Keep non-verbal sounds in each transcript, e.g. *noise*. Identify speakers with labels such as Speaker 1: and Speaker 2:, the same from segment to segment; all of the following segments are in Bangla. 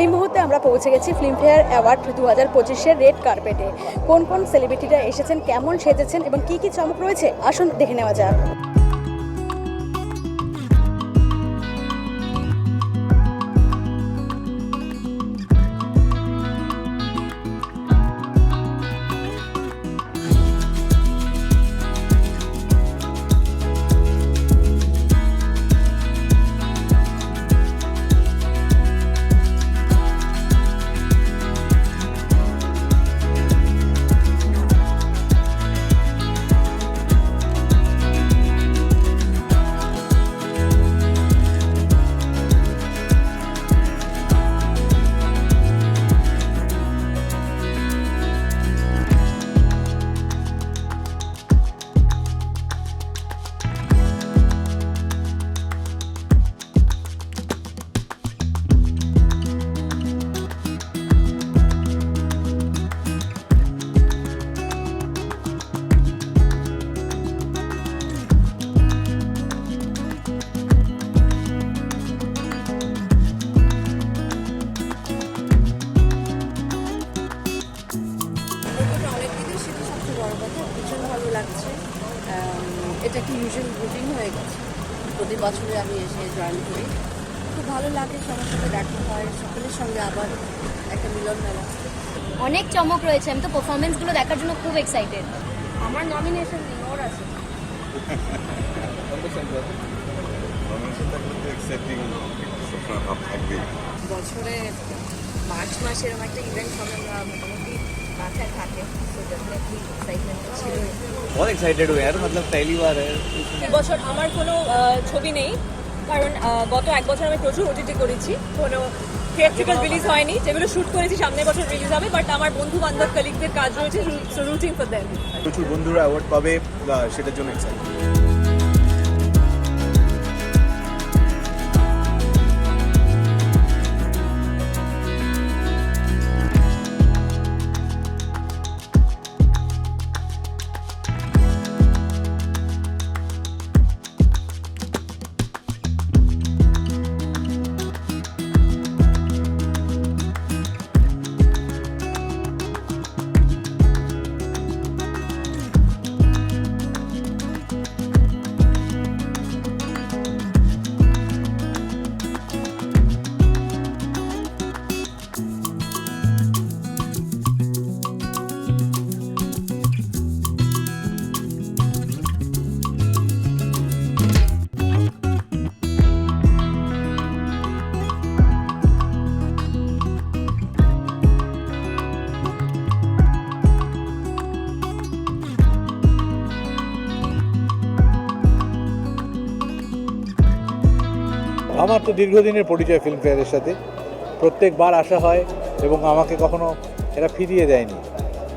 Speaker 1: এই মুহূর্তে আমরা পৌঁছে গেছি ফিল্মফেয়ার অ্যাওয়ার্ড দু হাজার পঁচিশের রেড কার্পেটে। কোন কোন সেলিব্রিটিরা এসেছেন, কেমন সেজেছেন এবং কি কি চমক রয়েছে? আসুন দেখে নেওয়া যাক।
Speaker 2: এটা একটা ইউজুয়াল রুটিন হয়ে গেছে। প্রতি বছরে আমি এসে জয়েন করি। খুব ভালো লাগে সবার সাথে দেখা হয় সকলের সঙ্গে আবার একটা মিলন মেলা।
Speaker 3: অনেক চমক রয়েছে। আমি তো পারফরমেন্সগুলো দেখার জন্য খুব এক্সাইটেড
Speaker 2: আমার নমিনেশন ওর আছে। বছরে মার্চ মাসে এরকম একটা ইভেন্ট হবে না মোটামুটি মাথায় থাকে সো ডেফিনেটলি এক্সাইটমেন্ট ছিল
Speaker 4: बहुत एक्साइटेड हुए यार मतलब पहली बार है
Speaker 5: বছর আমার কোনো আহ, ছবি নেই কারণ আহ, গত এক বছর আমি প্রচুর ওটিটি করেছি কোনো থিয়েট্রিক্যাল রিলিজ হয়নি যেগুলো শ্যুট করেছি সামনের বছর রিলিজ হবে বাট আমার বন্ধু বান্ধব কলিগদের কাজ রয়েছে রুটিং ফর দেম
Speaker 6: প্রচুর বন্ধুরা অ্যাওয়ার্ড পাবে বা সেটার জন্য এক্সাইটেড
Speaker 7: আমার তো দীর্ঘদিনের পরিচয় ফিল্মফেয়ারের সাথে। প্রত্যেকবার আসা হয় এবং আমাকে কখনো এরা ফিরিয়ে দেয়নি।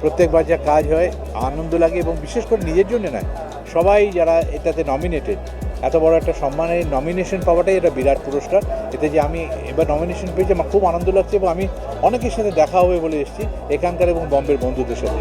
Speaker 7: প্রত্যেকবার যা কাজ হয়, আনন্দ লাগে এবং বিশেষ করে নিজের জন্য নয়, সবাই যারা এটাতে নমিনেটেড এত বড় একটা সম্মানের নমিনেশন পাওয়াটাই এটা বিরাট পুরস্কার। এতে যে আমি এবার নমিনেশন পেয়েছি, আমার খুব আনন্দ লাগছে এবং আমি অনেকের সাথে দেখা হবে বলে এসেছি এখানকার এবং বম্বের বন্ধুদের সাথে।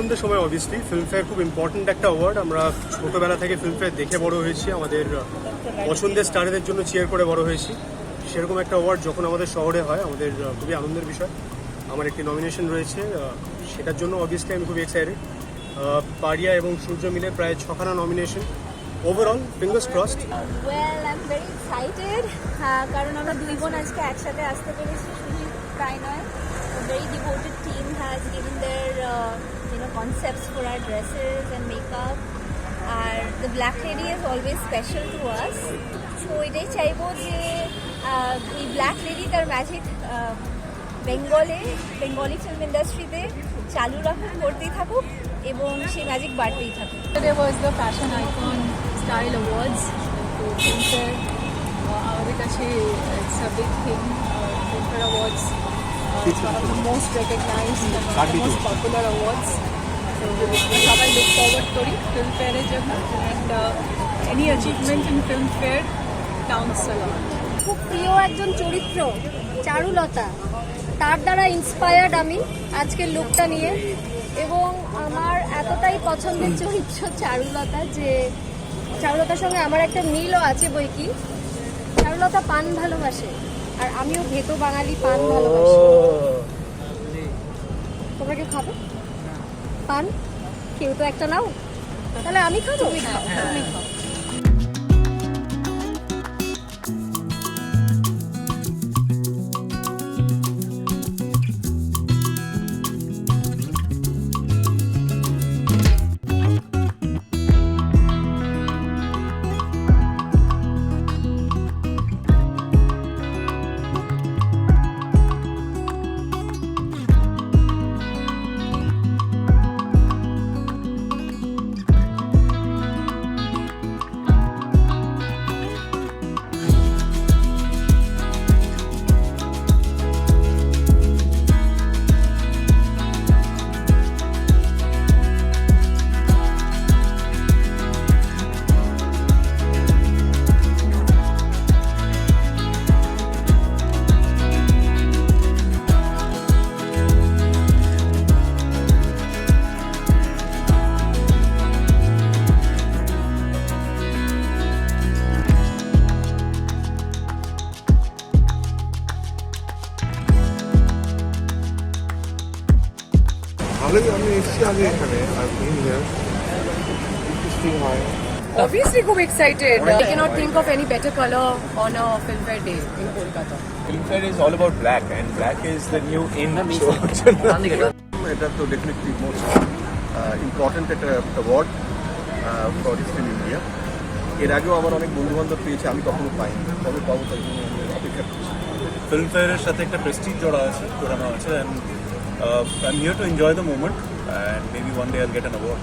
Speaker 8: আনন্দের সময় অবভিয়াসলি ফিল্মফেয়ার খুব ইম্পর্ট্যান্ট একটা অ্যাওয়ার্ড আমরা ছোটবেলা থেকে ফিল্মফেয়ার দেখে বড় হয়েছি। আমাদের পছন্দের স্টারদের জন্য চেয়ার করে বড় হয়েছি। সেরকম একটা অ্যাওয়ার্ড যখন আমাদের শহরে হয়, আমাদের খুবই আনন্দের বিষয়। আমার একটি নমিনেশন রয়েছে সেটার জন্য অবভিয়াসলি আমি খুবই এক্সাইটেড পারিয়া এবং সূর্য মিলে প্রায় ছখানা nomination overall fingers
Speaker 9: crossed well I'm very excited কারণ আমরা দুই বোন আজকে একসাথে আসতে পেরেছি নয়। Very devoted team has given their concepts for R dresses and makeup R the black lady is always special to us so এটাই চাইব যে এই ব্ল্যাক লেডি তার ম্যাজিক বেঙ্গলে বেঙ্গলি ফিল্ম ইন্ডাস্ট্রিতে চালু রাখুক করতেই থাকুক এবং সেই ম্যাজিক বাড়তেই থাকুক
Speaker 10: Yesterday was the Fashion Icon Style Awards. তো uh, আমাদের কাছে it's a big thing. Uh, Filmfare Awards uh, it's one of the most recognized and one of the most popular awards. সবাই look forward করি ফিল্মফেয়ারের জন্য and uh, any achievement in Filmfare counts
Speaker 3: খুব প্রিয় একজন চরিত্র চারুলতা। তার দ্বারা ইন্সপায়ার্ড আমি আজকের লুকটা নিয়ে। এবং আমার এতটাই পছন্দের চরিত্র চারুলতা যে চারুলতার সঙ্গে আমার একটা মিলও আছে বই কি চারুলতা পান ভালোবাসে আর আমিও ভেতো বাঙালি পান ভালোবাসি। তোমরা কেউ খাবে? পান কেউ তো একটা নাও তাহলে আমি খাব তুমি খাও
Speaker 5: Obviously, খুব excited. I cannot think of any better color on a Filmfare day in Kolkata.
Speaker 4: Filmfare is all about black, and black is the new in. *laughs* So,
Speaker 6: এটা তো ডেফিনেটলি মোস্ট ইম্পর্ট্যান্ট একটা অ্যাওয়ার্ড ফর ইস্টার্ন ইন্ডিয়া এর আগেও আমার অনেক বন্ধু বান্ধব পেয়েছে আমি কখনো পাইনি কবে পাবো তাই জন্য আমি অপেক্ষা করছি
Speaker 11: ফিল্মফেয়ারের সাথে একটা প্রেস্টিজ জড়া আছে জড়ানো আছে and I'm here to enjoy the moment and maybe one day I'll
Speaker 1: get an award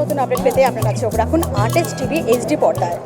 Speaker 1: নতুন আপডেট পেতে আপনার কাছে রাখুন আর্টেস্ট টিভি এইচডি পর্দায়।